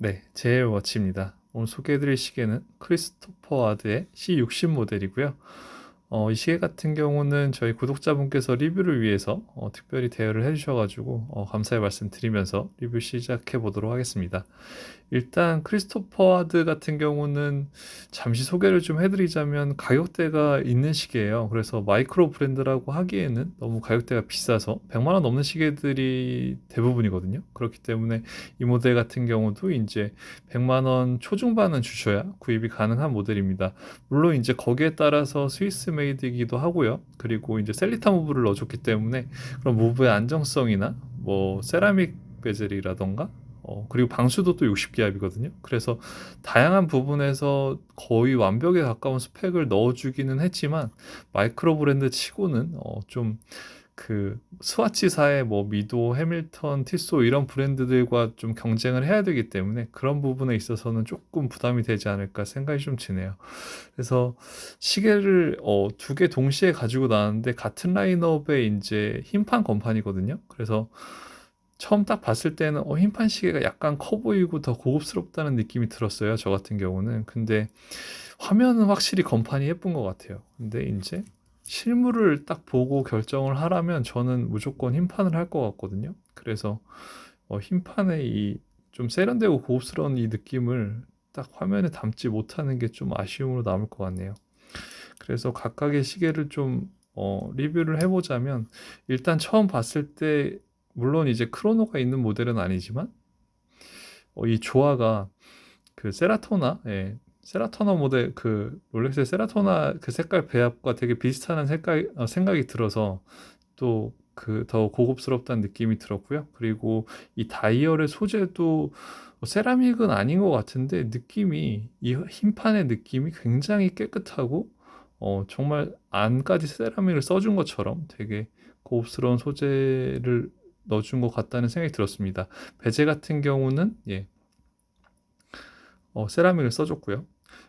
네, 제일 워치입니다. 오늘 소개해드릴 시계는 크리스토퍼 와드의 C60 모델이고요. 어, 이 시계 같은 경우는 저희 구독자분께서 리뷰를 위해서 어, 특별히 대여를 해주셔가지고 어, 감사의 말씀 드리면서 리뷰 시작해 보도록 하겠습니다. 일단 크리스토퍼 와드 같은 경우는 잠시 소개를 좀 해드리자면 가격대가 있는 시계예요. 그래서 마이크로 브랜드라고 하기에는 너무 가격대가 비싸서 100만 원 넘는 시계들이 대부분이거든요. 그렇기 때문에 이 모델 같은 경우도 이제 100만 원 초중반은 주셔야 구입이 가능한 모델입니다. 물론 이제 거기에 따라서 스위스 메이드이기도 하고요. 그리고 이제 셀리타 무브를 넣어줬기 때문에 그런 무브의 안정성이나 뭐 세라믹 베젤이라던가 어, 그리고 방수도 또 60기압이거든요. 그래서 다양한 부분에서 거의 완벽에 가까운 스펙을 넣어주기는 했지만 마이크로 브랜드 치고는 어, 좀 그 스와치사의 뭐 미도, 해밀턴, 티소 이런 브랜드들과 좀 경쟁을 해야 되기 때문에 그런 부분에 있어서는 조금 부담이 되지 않을까 생각이 좀 드네요. 그래서 시계를 어, 두 개 동시에 가지고 나왔는데 같은 라인업의 이제 흰판 건판이거든요. 그래서 처음 딱 봤을 때는 어, 흰판 시계가 약간 커 보이고 더 고급스럽다는 느낌이 들었어요. 저 같은 경우는. 근데 화면은 확실히 건판이 예쁜 것 같아요. 근데 이제 실물을 딱 보고 결정을 하라면 저는 무조건 흰판을 할 것 같거든요. 그래서 어, 흰판의 이 좀 세련되고 고급스러운 이 느낌을 딱 화면에 담지 못하는 게 좀 아쉬움으로 남을 것 같네요. 그래서 각각의 시계를 좀 어, 리뷰를 해보자면 일단 처음 봤을 때 물론 이제 크로노가 있는 모델은 아니지만 어, 이 조화가 그 세라토나 예, 세라토나 모델 그 롤렉스의 세라토나 그 색깔 배합과 되게 비슷한 색깔 어, 생각이 들어서 또 그 더 고급스럽다는 느낌이 들었고요. 그리고 이 다이얼의 소재도 세라믹은 아닌 것 같은데 느낌이 이 흰판의 느낌이 굉장히 깨끗하고 어, 정말 안까지 세라믹을 써준 것처럼 되게 고급스러운 소재를 넣어준 것 같다는 생각이 들었습니다. 베제 같은 경우는 예, 어, 세라믹을 써줬고요.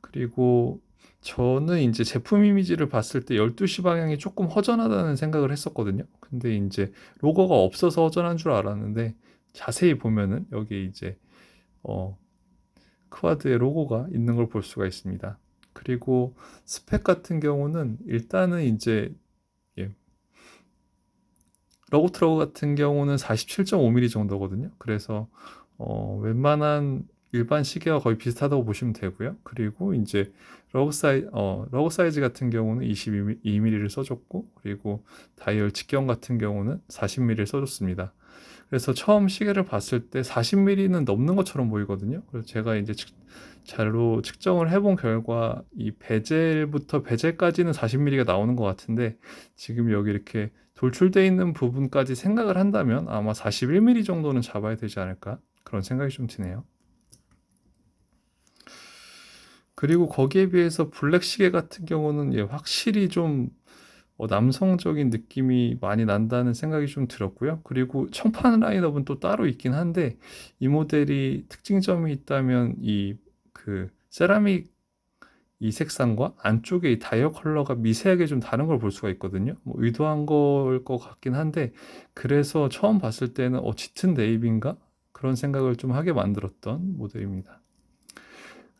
그리고 저는 이제 제품 이미지를 봤을 때 12시 방향이 조금 허전하다는 생각을 했었거든요. 근데 이제 로고가 없어서 허전한 줄 알았는데 자세히 보면은 여기 이제 어, 크와드의 로고가 있는 걸 볼 수가 있습니다. 그리고 스펙 같은 경우는 일단은 이제 러고트러그 같은 경우는 47.5mm 정도거든요. 그래서 어, 웬만한 일반 시계와 거의 비슷하다고 보시면 되고요. 그리고 이제 러그 사이 어, 러그 사이즈 같은 경우는 22mm를 써줬고 그리고 다이얼 직경 같은 경우는 40mm를 써줬습니다. 그래서 처음 시계를 봤을 때 40mm는 넘는 것처럼 보이거든요. 그래서 제가 이제 잘로 측정을 해본 결과 이 베젤부터 베젤까지는 40mm가 나오는 것 같은데 지금 여기 이렇게 돌출되어 있는 부분까지 생각을 한다면 아마 41mm 정도는 잡아야 되지 않을까 그런 생각이 좀 드네요. 그리고 거기에 비해서 블랙 시계 같은 경우는 예, 확실히 좀 어, 남성적인 느낌이 많이 난다는 생각이 좀 들었고요. 그리고 청판 라인업은 또 따로 있긴 한데 이 모델이 특징점이 있다면 이 그 세라믹 이 색상과 안쪽에 이 다이얼 컬러가 미세하게 좀 다른 걸 볼 수가 있거든요. 뭐 의도한 걸 것 같긴 한데 그래서 처음 봤을 때는 어 짙은 네이비인가 그런 생각을 좀 하게 만들었던 모델입니다.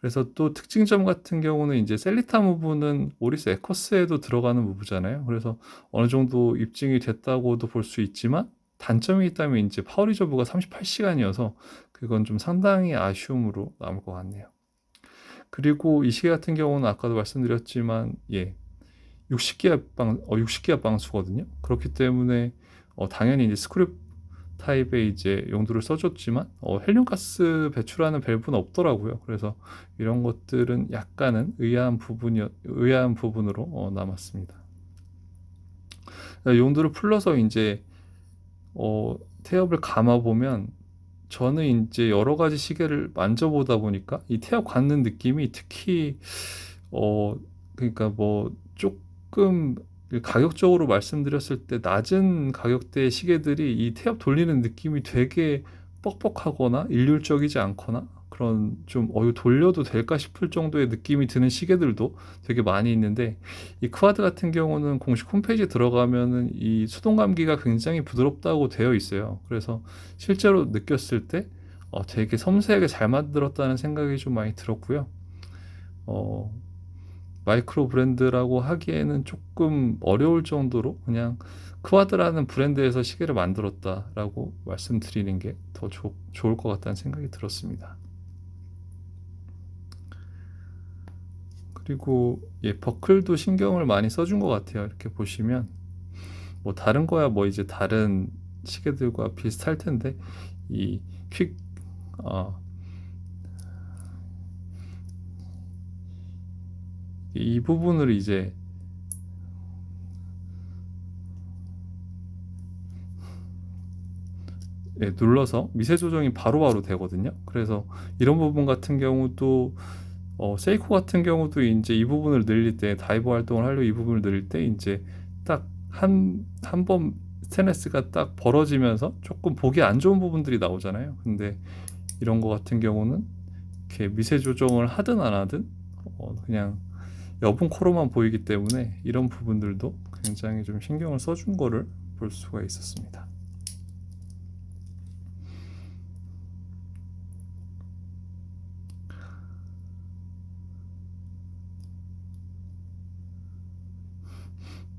그래서 또 특징점 같은 경우는 이제 셀리타 무브는 오리스 에커스에도 들어가는 무브잖아요. 그래서 어느 정도 입증이 됐다고도 볼 수 있지만 단점이 있다면 이제 파워 리저브가 38시간이어서 그건 좀 상당히 아쉬움으로 남을 것 같네요. 그리고 이 시계 같은 경우는 아까도 말씀드렸지만 예 60기압 방 어, 60기압 방수거든요. 그렇기 때문에 어, 당연히 이제 스크류 타입의 이제 용도를 써줬지만 어, 헬륨가스 배출하는 밸브는 없더라고요. 그래서 이런 것들은 약간은 의아한 부분이 의아한 부분으로 어, 남았습니다. 용도를 풀러서 이제 어, 태엽을 감아 보면 저는 이제 여러 가지 시계를 만져보다 보니까 이 태엽 갖는 느낌이 특히 어 그러니까 뭐 조금 가격적으로 말씀드렸을 때 낮은 가격대의 시계들이 이 태엽 돌리는 느낌이 되게 뻑뻑하거나 일률적이지 않거나 그런 좀 어, 이 돌려도 될까 싶을 정도의 느낌이 드는 시계들도 되게 많이 있는데 이 크와드 같은 경우는 공식 홈페이지에 들어가면은 이 수동 감기가 굉장히 부드럽다고 되어 있어요. 그래서 실제로 느꼈을 때 어, 되게 섬세하게 잘 만들었다는 생각이 좀 많이 들었고요. 어, 마이크로 브랜드라고 하기에는 조금 어려울 정도로 그냥 크와드라는 브랜드에서 시계를 만들었다라고 말씀드리는 게 더 좋을 것 같다는 생각이 들었습니다. 그리고 예, 버클도 신경을 많이 써준 것 같아요. 이렇게 보시면 뭐 다른 거야 뭐 이제 다른 시계들과 비슷할 텐데 이 퀵, 어, 이 부분을 이제 예, 눌러서 미세 조정이 바로 바로 되거든요. 그래서 이런 부분 같은 경우도 어, 세이코 같은 경우도 이제 이 부분을 늘릴 때 다이버 활동을 하려고 이 부분을 늘릴 때 이제 딱 한 한 번 스테레스가 딱 벌어지면서 조금 보기 안 좋은 부분들이 나오잖아요. 근데 이런 거 같은 경우는 이렇게 미세 조정을 하든 안 하든 어, 그냥 여분 코로만 보이기 때문에 이런 부분들도 굉장히 좀 신경을 써준 거를 볼 수가 있었습니다.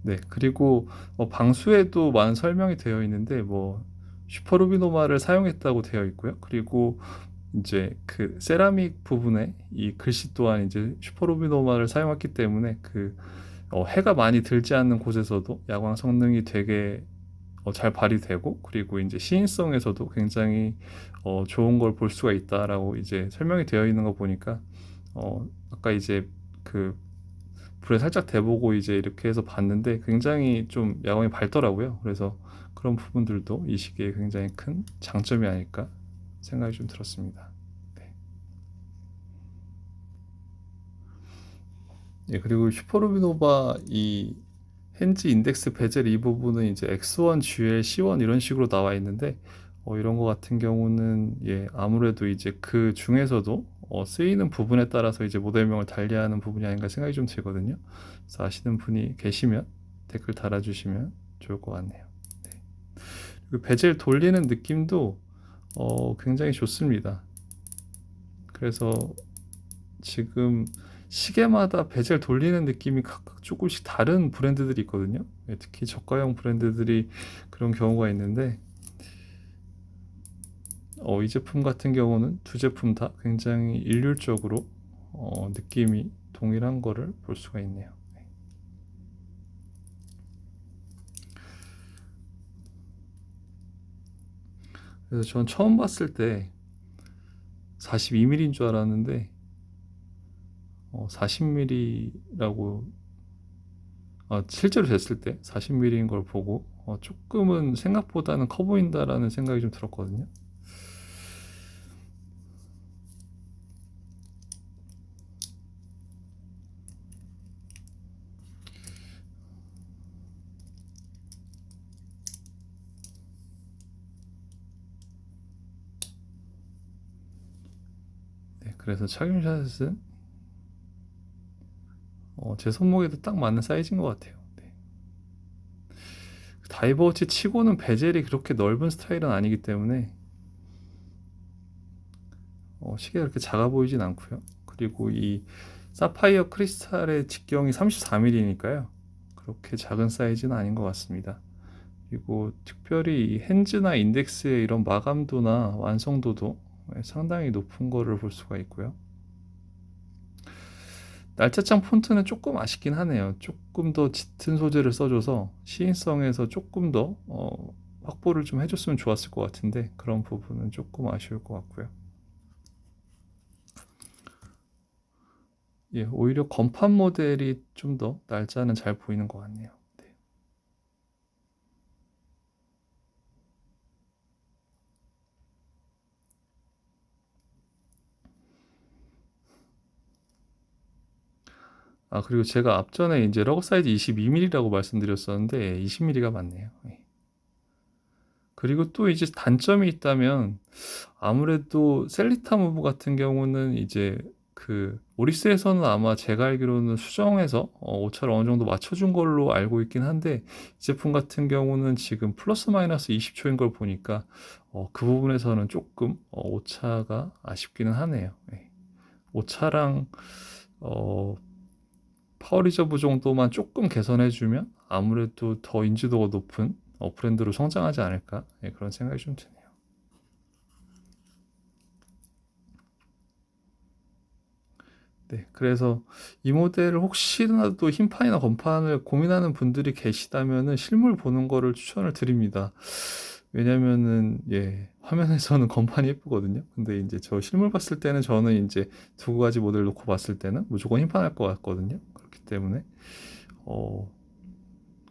네, 그리고 어, 방수에도 많은 설명이 되어 있는데 뭐 슈퍼루비노마를 사용했다고 되어 있고요. 그리고 이제 그 세라믹 부분에 이 글씨 또한 이제 슈퍼루비노마를 사용했기 때문에 그 어, 해가 많이 들지 않는 곳에서도 야광 성능이 되게 어, 잘 발휘되고 그리고 이제 시인성에서도 굉장히 어, 좋은 걸 볼 수가 있다라고 이제 설명이 되어 있는 거 보니까 어, 아까 이제 그 불에 살짝 대보고 이제 이렇게 해서 봤는데 굉장히 좀 야광이 밝더라고요. 그래서 그런 부분들도 이 시계의 굉장히 큰 장점이 아닐까 생각이 좀 들었습니다. 네. 예, 그리고 슈퍼루비노바 이 핸즈 인덱스 베젤 이 부분은 이제 X1, G1, C1 이런 식으로 나와 있는데 어, 이런 거 같은 경우는 예, 아무래도 이제 그 중에서도 어, 쓰이는 부분에 따라서 이제 모델명을 달리하는 부분이 아닌가 생각이 좀 들거든요. 그래서 아시는 분이 계시면 댓글 달아주시면 좋을 것 같네요. 네. 그리고 베젤 돌리는 느낌도 어, 굉장히 좋습니다. 그래서 지금 시계마다 베젤 돌리는 느낌이 각각 조금씩 다른 브랜드들이 있거든요. 네, 특히 저가형 브랜드들이 그런 경우가 있는데 어, 이 제품 같은 경우는 두 제품 다 굉장히 일률적으로 어, 느낌이 동일한 거를 볼 수가 있네요. 그래서 전 처음 봤을 때 42mm인 줄 알았는데 어, 40mm라고 어, 실제로 됐을 때 40mm인 걸 보고 어, 조금은 생각보다는 커 보인다라는 생각이 좀 들었거든요. 그래서 착용샷은 어, 제 손목에도 딱 맞는 사이즈인 것 같아요. 네. 다이버워치 치고는 베젤이 그렇게 넓은 스타일은 아니기 때문에 어, 시계가 그렇게 작아 보이진 않고요. 그리고 이 사파이어 크리스탈의 직경이 34mm니까요. 그렇게 작은 사이즈는 아닌 것 같습니다. 그리고 특별히 핸즈나 인덱스의 이런 마감도나 완성도도 네, 상당히 높은 거를 볼 수가 있고요. 날짜창 폰트는 조금 아쉽긴 하네요. 조금 더 짙은 소재를 써줘서 시인성에서 조금 더 어, 확보를 좀 해줬으면 좋았을 것 같은데 그런 부분은 조금 아쉬울 것 같고요. 예, 오히려 건판 모델이 좀 더 날짜는 잘 보이는 것 같네요. 아 그리고 제가 앞전에 이제 러그 사이즈 22mm라고 말씀드렸었는데 20mm가 맞네요. 예. 그리고 또 이제 단점이 있다면 아무래도 셀리타 무브 같은 경우는 이제 그 오리스에서는 아마 제가 알기로는 수정해서 어, 오차를 어느 정도 맞춰준 걸로 알고 있긴 한데 이 제품 같은 경우는 지금 플러스 마이너스 20초인 걸 보니까 어, 그 부분에서는 조금 어, 오차가 아쉽기는 하네요. 예. 오차랑 어, 파워 리저브 정도만 조금 개선해주면 아무래도 더 인지도가 높은 어, 브랜드로 성장하지 않을까 예, 그런 생각이 좀 드네요. 네, 그래서 이 모델을 혹시라도 흰판이나 검판을 고민하는 분들이 계시다면은 실물 보는 거를 추천을 드립니다. 왜냐면은 예, 화면에서는 검판이 예쁘거든요. 근데 이제 저 실물 봤을 때는 저는 이제 두 가지 모델 놓고 봤을 때는 무조건 흰판 할 것 같거든요. 때문에 어,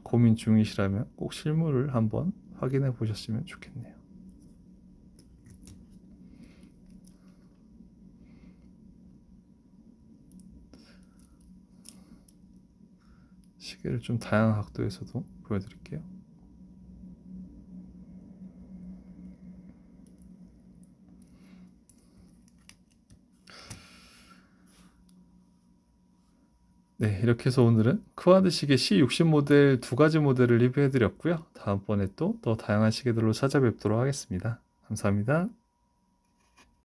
고민 중이시라면 꼭 실물을 한번 확인해 보셨으면 좋겠네요. 시계를 좀 다양한 각도에서도 보여드릴게요. 네, 이렇게 해서 오늘은 시계 C60 모델 두 가지 모델을 리뷰해 드렸고요. 다음번에 또 더 다양한 시계들로 찾아뵙도록 하겠습니다. 감사합니다.